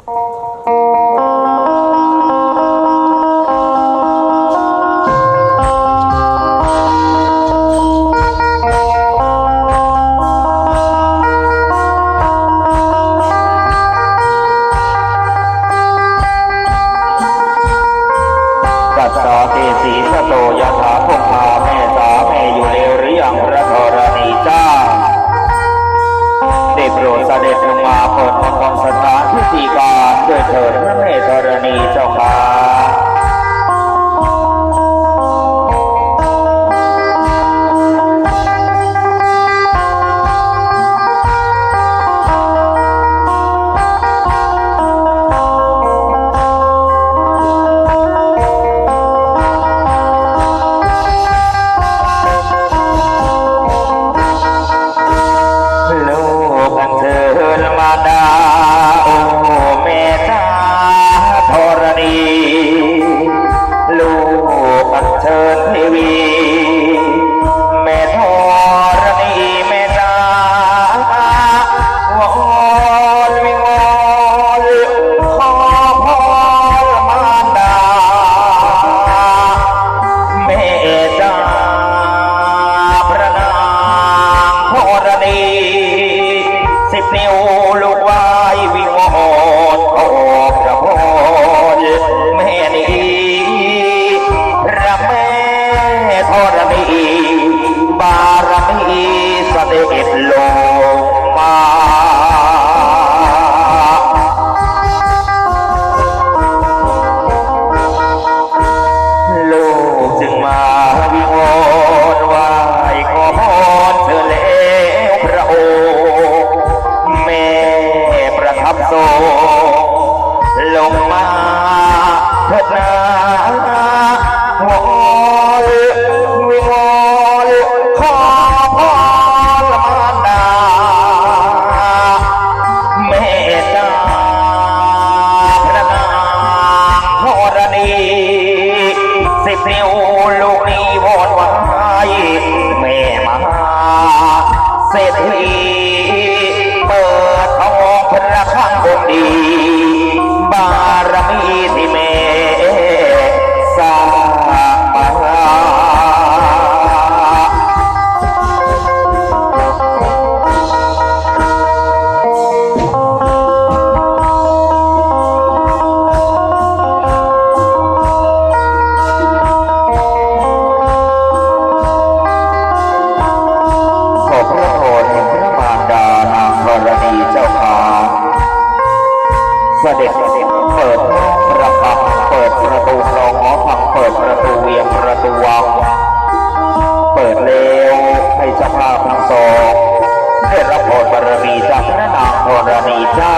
สัตตาเตสีสโตยะ สี่กองด้วยเถิพระเมธรณีเจ้าค่ะ से भी เสด็จเปิดประคัเปิดประตูคลองอผักเปิดประตูเวียงประตูวัง เปิดเลวให้จะพาพทั้งสองได้รับพรบารมีจากพระนางธรณีเจ้า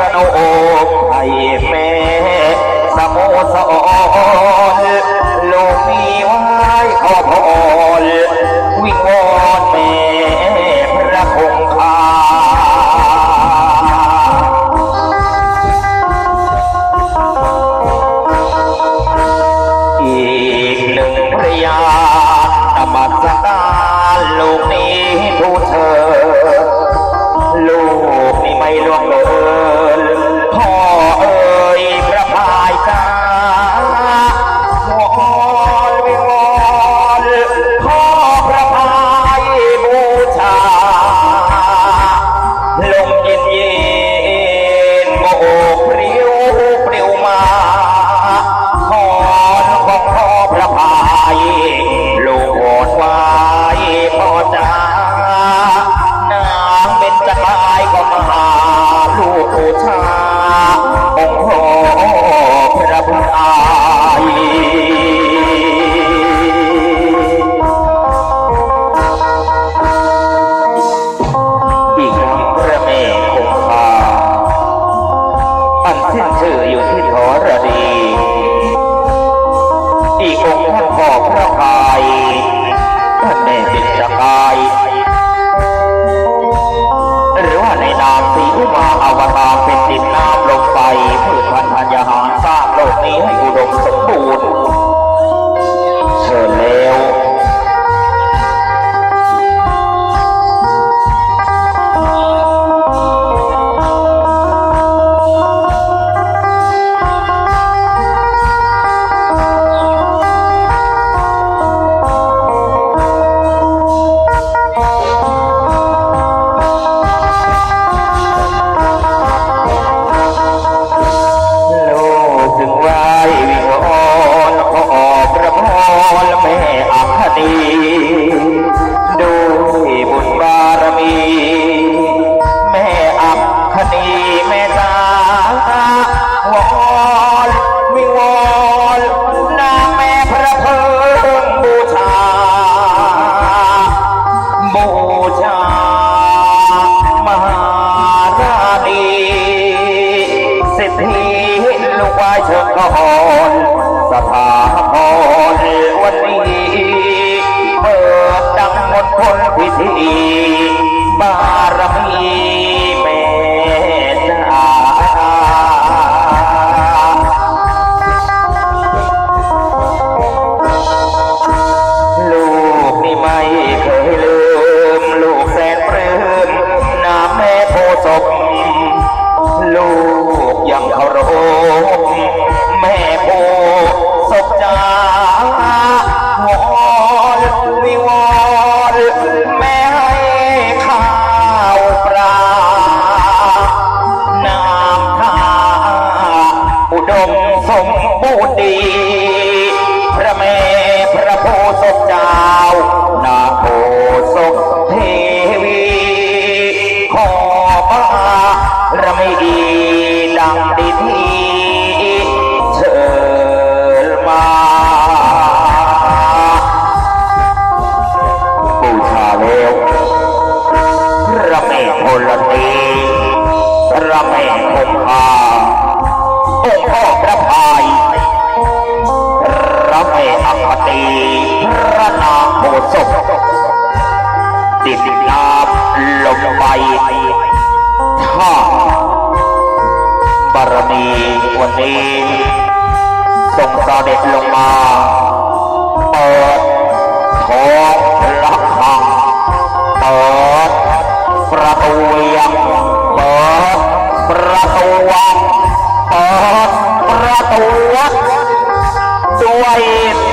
ระนมให้แม่สมุสรลูกมีไว้ขอพร ที่องค์พ่อพระกายท่านได้เป็นสกาย ทอนสถาพรในวันนี้เปิดดังมนต์คนพิธี ดำดิน นี้ทรงเสด็จลงมา เปิดท้องระฆังเปิดประตูเวียงเปิดประตูวังเปิดประตูวัดด้วย